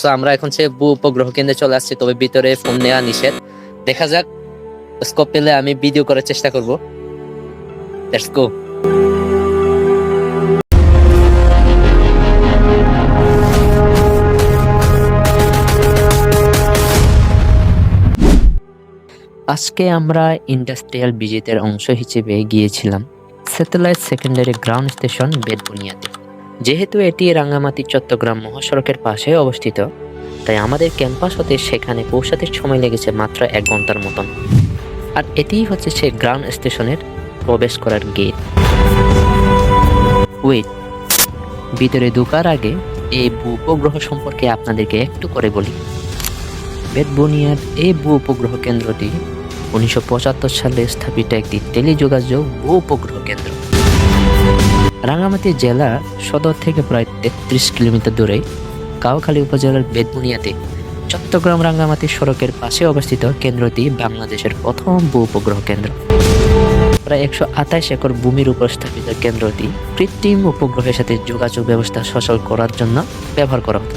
So আমরা এখন সে ভূ উপগ্রহ কেন্দ্রে চলে আসছি, তবে ভিতরে ফোন নেওয়া নিষেধ। দেখা যাক স্কোপ পেলে আমি ভিডিও করার চেষ্টা করব। লেটস গো আজকে আমরা ইন্ডাস্ট্রিয়াল ভিজিটের অংশ হিসেবে গিয়েছিলাম। স্যাটেলাইট সেকেন্ডারি গ্রাউন্ড স্টেশন বেদবুনিয়াতে যেহেতু এটি রাঙ্গামাটি চট্টগ্রাম মহাসড়কের পাশে অবস্থিত, তাই আমাদের ক্যাম্পাস হতে সেখানে পৌঁছাতে সময় লেগেছে মাত্র এক ঘণ্টার মতন। আর এটিই হচ্ছে সে গ্রাউন্ড স্টেশনের প্রবেশ করার গেট। ওয়েট ভিতরে ঢোকার আগে এই ভূ উপগ্রহ সম্পর্কে আপনাদেরকে একটু করে বলি। বেদবুনিয়ার এই ভূ উপগ্রহ কেন্দ্রটি উনিশশো পঁচাত্তর সালে স্থাপিত একটি টেলিযোগাযোগ ভূ উপগ্রহ কেন্দ্র। রাঙ্গামাটি জেলা সদর থেকে প্রায় তেত্রিশ কিলোমিটার দূরে কাউখালী উপজেলার বেদবুনিয়াতে চট্টগ্রাম রাঙ্গামাটি সড়কের পাশে অবস্থিত কেন্দ্রটি বাংলাদেশের প্রথম ভূ উপগ্রহ কেন্দ্র। প্রায় একশো আঠাশ একর ভূমির উপর স্থাপিত কেন্দ্রটি কৃত্রিম উপগ্রহের সাথে যোগাযোগ ব্যবস্থা সচল করার জন্য ব্যবহার করা হতো।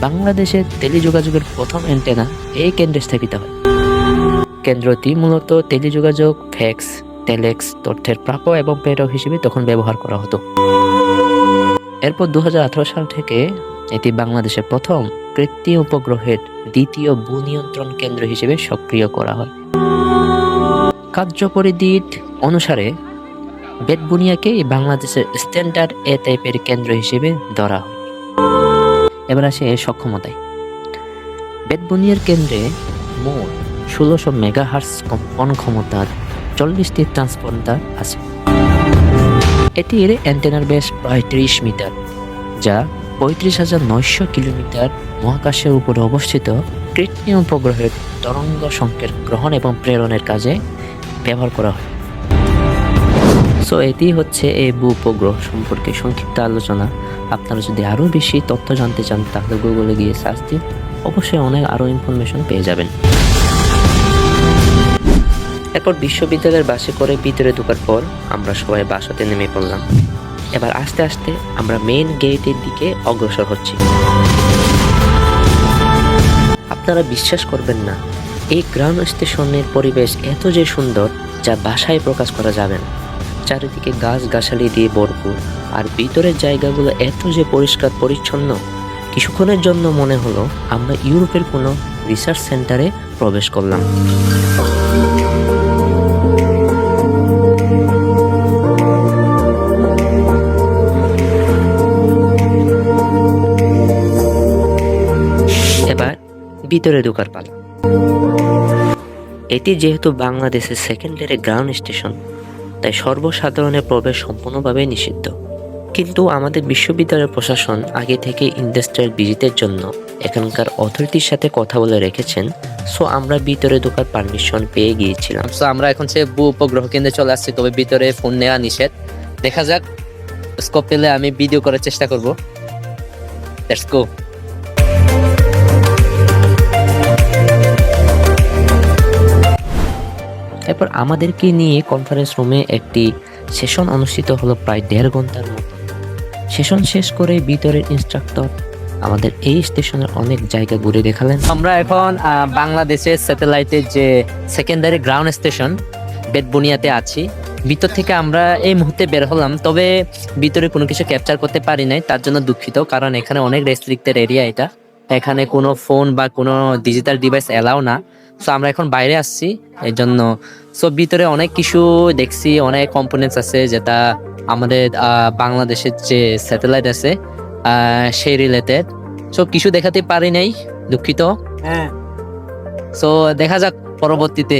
বাংলাদেশের টেলিযোগাযোগের প্রথম অ্যান্টেনা এই কেন্দ্রে স্থাপিত হয়। কেন্দ্রটি মূলত টেলিযোগাযোগ, ফ্যাক্স টেলেক্স তথ্যের প্রাপক এবং প্রেরক হিসেবে তখন ব্যবহার করা হতো। এরপর দু সাল থেকে এটি বাংলাদেশের প্রথম কৃত্রিম উপগ্রহের দ্বিতীয় ভূ নিয়ন্ত্রণ কেন্দ্র হিসেবে সক্রিয় করা হয়। কার্যপরিধি অনুসারে বেদবুনিয়াকে বাংলাদেশের স্ট্যান্ডার্ড এ টাইপের কেন্দ্র হিসেবে ধরা হয়। এবার আসে সক্ষমতায়। বেদবুনিয়ার কেন্দ্রে মোট ষোলোশো মেগাহার্স কম্পন ক্ষমতার চল্লিশটি ট্রান্সপন্ডার আছে। এটির অ্যান্টেনার বেশ প্রায় ত্রিশ মিটার, যা পঁয়ত্রিশ হাজার নয়শো কিলোমিটার মহাকাশের উপরে অবস্থিত কৃত্রিম উপগ্রহের তরঙ্গ সংকেত গ্রহণ এবং প্রেরণের কাজে ব্যবহার করা হয়। সো এটি হচ্ছে এই ভূ উপগ্রহ সম্পর্কে সংক্ষিপ্ত আলোচনা। আপনারা যদি আরও বেশি তথ্য জানতে চান, তাহলে গুগলে গিয়ে সার্চ দিন। অবশ্যই অনেক আরও ইনফরমেশন পেয়ে যাবেন। এরপর বিশ্ববিদ্যালয়ের বাসে করে ভিতরে ঢোকার পর আমরা সবাই বাসাতে নেমে পড়লাম। এবার আস্তে আস্তে আমরা মেন গেটের দিকে অগ্রসর হচ্ছি। আপনারা বিশ্বাস করবেন না, এই গ্রাউন্ড স্টেশনের পরিবেশ এত যে সুন্দর যা বাসায় প্রকাশ করা যাবে না। চারিদিকে গাছ গাছালি দিয়ে ভরপুর, আর ভিতরের জায়গাগুলো এত যে পরিষ্কার পরিচ্ছন্ন, কিছুক্ষণের জন্য মনে হলো আমরা ইউরোপের কোনো রিসার্চ সেন্টারে প্রবেশ করলাম। ভিতরে ঢোকার পালা। এটি যেহেতু বাংলাদেশের সেকেন্ডারি গ্রাউন্ড স্টেশন তাই সর্বসাধারণের প্রবেশ সম্পূর্ণভাবে নিষিদ্ধ। কিন্তু আমাদের বিশ্ববিদ্যালয়ের প্রশাসন আগে থেকে ইন্ডাস্ট্রিয়াল ভিজিটের জন্য এখানকার অথরিটির সাথে কথা বলে রেখেছেন সো আমরা ভিতরে ঢোকার পারমিশন পেয়ে গিয়েছিলাম। সো আমরা এখন সে ভূ উপগ্রহ কেন্দ্রে চলে আসছি, তবে ভিতরে ফোন নেওয়া নিষেধ। দেখা যাক স্কোপ পেলে আমি ভিডিও করার চেষ্টা করব। লেটস গো এরপর আমাদেরকে নিয়ে কনফারেন্স রুমে একটি সেশন অনুষ্ঠিত হলো প্রায় দেড় ঘণ্টার মতো। সেশন শেষ করে ভিতরের ইনস্ট্রাক্টর আমাদের এই স্টেশনের অনেক জায়গা ঘুরে দেখালেন। আমরা এখন বাংলাদেশের স্যাটেলাইটের যে সেকেন্ডারি গ্রাউন্ড স্টেশন বেদবুনিয়াতে আছি। ভিতর থেকে আমরা এই মুহূর্তে বের হলাম, তবে ভিতরে কোনো কিছু ক্যাপচার করতে পারি নাই, তার জন্য দুঃখিত, কারণ এখানে অনেক রেস্ট্রিক্টেড এরিয়া এটা। এখানে কোনো ফোন বা কোনো ডিজিটাল ডিভাইস এলাও না। সো আমরা এখন বাইরে আসছি এই জন্য সো ভিতরে অনেক কিছু দেখছি অনেক কম্পোনেন্টস আছে যেটা আমাদের বাংলাদেশের যে স্যাটেলাইট আছে সেই রিলেটেড সো কিছু দেখাতে পারি নাই দুঃখিত। হ্যাঁ। সো দেখা যাক পরবর্তীতে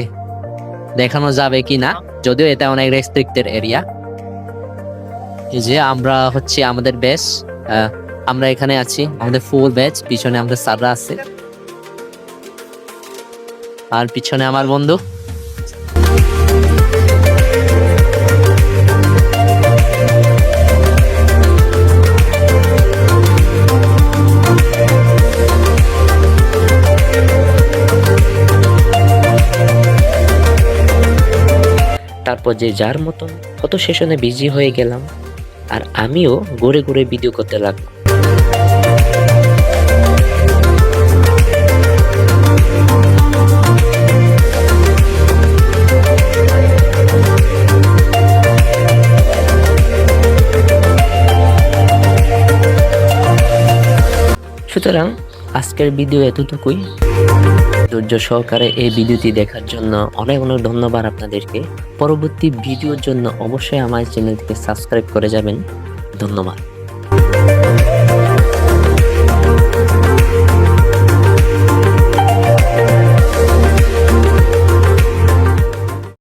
দেখানো যাবে কি না যদিও এটা অনেক রেস্ট্রিক্টেড এরিয়া যে আমরা হচ্ছে আমাদের ব্যাচ আমরা এখানে আছি, আমাদের ফুল ব্যাচ পিছনে আমাদের স্যাররা আছে। আর পিছনে আমার বন্ধু। তারপর যে যার মতন ফটো সেশনে বিজি হয়ে গেলাম, আর আমিও ঘুরে ঘুরে ভিডিও করতে লাগলাম। সুতরাং আজকের ভিডিও এতটুকুই। ধৈর্য সহকারে এই ভিডিওটি দেখার জন্য অনেক অনেক ধন্যবাদ আপনাদেরকে। পরবর্তী ভিডিওর জন্য অবশ্যই আমার চ্যানেলটিকে সাবস্ক্রাইব করে যাবেন। ধন্যবাদ।